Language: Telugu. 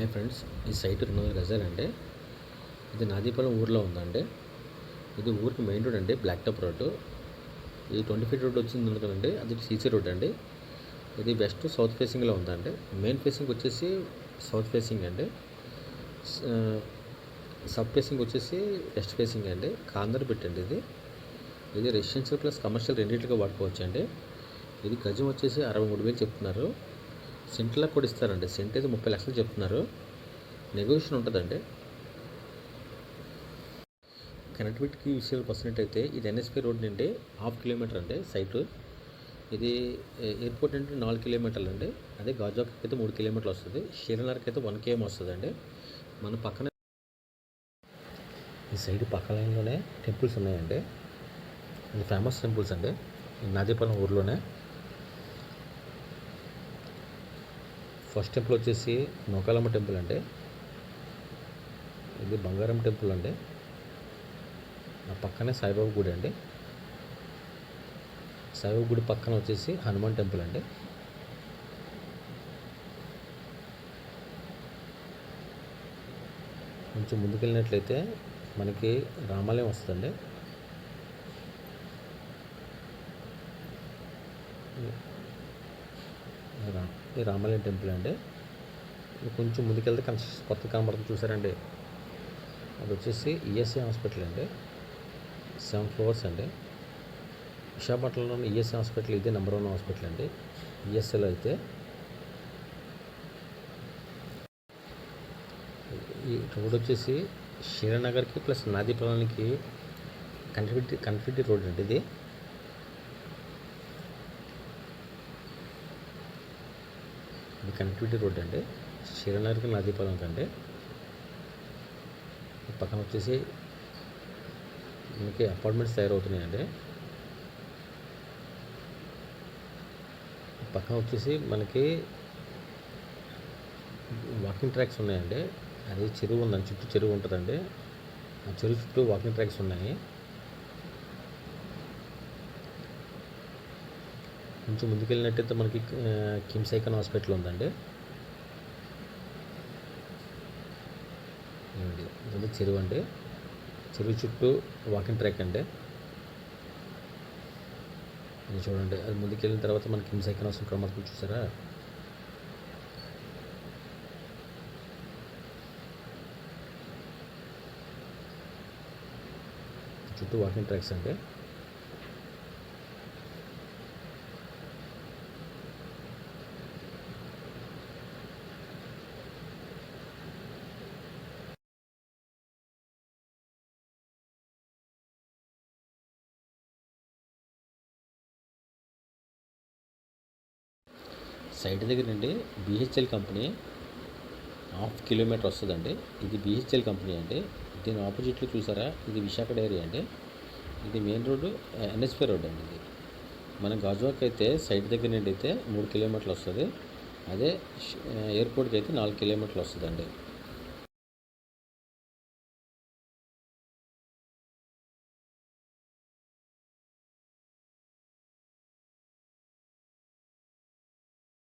హాయ్ ఫ్రెండ్స్ ఈ సైట్ రెండు వందల గజాలండి ఇది నాదీపాలెం ఊర్లో ఉందండి. ఇది ఊరికి మెయిన్ రోడ్ అండి బ్లాక్ టాప్ రోడ్డు. ఇది ట్వంటీ ఫీట్ రోడ్ వచ్చింది కదండి అది సీసీ రోడ్ అండి. ఇది వెస్ట్ సౌత్ ఫేసింగ్లో ఉందండి. మెయిన్ ఫేసింగ్ వచ్చేసి సౌత్ ఫేసింగ్ అండి. సబ్ ఫేసింగ్ వచ్చేసి వెస్ట్ ఫేసింగ్ అండి కాందర్ పెట్టండి ఇది. ఇది రెసిడెన్షియల్ ప్లస్ కమర్షియల్ రెండింటిగా వాడుకోవచ్చు అండి ఇది గజం వచ్చేసి అరవై మూడు వేలు చెప్తున్నారు. సెంట్లో కూడా ఇస్తారండి. సెంట్ అయితే ముప్పై లక్షలు చెప్తున్నారు. నెగోషియేషన్ ఉంటుందండి. కనెక్టివిటీకి విషయాలకు వస్తున్నట్టయితే ఇది ఎన్ఎస్పి రోడ్ నుండి హాఫ్ కిలోమీటర్ అండి సైటు. ఇది ఎయిర్పోర్ట్ నుండి నాలుగు కిలోమీటర్లు అండి అదే గాజాకి అయితే మూడు కిలోమీటర్లు వస్తుంది. శ్రీనగర్కి అయితే వన్ కేఎం వస్తుందండి. మన పక్కన ఈ సైడ్ పక్క లైన్లోనే టెంపుల్స్ ఉన్నాయండి. ఇది ఫేమస్ టెంపుల్స్ అండి. ఈ ఊర్లోనే. ఫస్ట్ టెంపుల్ వచ్చేసి నూకాలమ్మ టెంపుల్ అండి. ఇది బంగారం టెంపుల్ అండి. ఆ పక్కనే సాయిబాబు గుడి అండి. సాయిబాబు గుడి పక్కన వచ్చేసి హనుమాన్ టెంపుల్ అండి. కొంచెం ముందుకెళ్ళినట్లయితే మనకి రామాలయం వస్తుందండి. రా- ఈ రామాలయం టెంపుల్ అండి. కొంచెం ముందుకెళ్తే కన్స్ట్రక్షన్ కొత్త కనబడుతుంది చూసారండి. అది వచ్చేసి ఈఎస్ఐ హాస్పిటల్ అండి. సెవెన్ ఫ్లోర్స్ అండి. విశాఖపట్నంలోని ఈఎస్ఐ హాస్పిటల్ ఇదే నెంబర్ వన్ హాస్పిటల్ అండి. ఈఎస్ఐలో అయితే ఈ రోడ్ వచ్చేసి శ్రీనగర్కి ప్లస్ నాదీపురానికి కన్ఫిడ్ కన్ఫిడ్ రోడ్ అండి ఇది. ఈ కనెక్టివిటీ రోడ్ అండి. శ్రీనగర్కి నాదీపాలెం కంటే పక్కన వచ్చేసి మనకి అపార్ట్మెంట్స్ తయారవుతున్నాయండి. పక్కన వచ్చేసి మనకి వాకింగ్ ట్రాక్స్ ఉన్నాయండి. అది చెరువు ఉందండి. చుట్టూ చెరువు ఉంటుందండి. ఆ చెరువు చుట్టూ వాకింగ్ ట్రాక్స్ ఉన్నాయి. కొంచెం ముందుకెళ్ళినట్టయితే మనకి కిమ్సైకన్ హాస్పిటల్ ఉందండి. చెరువు అండి. చెరువు చుట్టూ వాకింగ్ ట్రాక్ అండి. ఇది చూడండి అది ముందుకెళ్ళిన తర్వాత మనకి కిమ్స్ హాస్పిటల్ ఇక్కడ మనకు చూసారా? చుట్టూ వాకింగ్ ట్రాక్స్ అండి. సైట్ దగ్గర నుండి బిహెచ్ఎల్ కంపెనీ. హాఫ్ కిలోమీటర్ వస్తుందండి. ఇది బిహెచ్ఎల్ కంపెనీ అండి. దీని ఆపోజిట్లో చూసారా? ఇది విశాఖ డైరీ అండి. ఇది మెయిన్ రోడ్డు ఎన్ఎస్పి రోడ్ అండి ఇది. మన గాజువాక్ అయితే సైట్ దగ్గర నుండి అయితే మూడు కిలోమీటర్లు వస్తుంది. అదే ఎయిర్పోర్ట్కి అయితే నాలుగు కిలోమీటర్లు వస్తుందండి.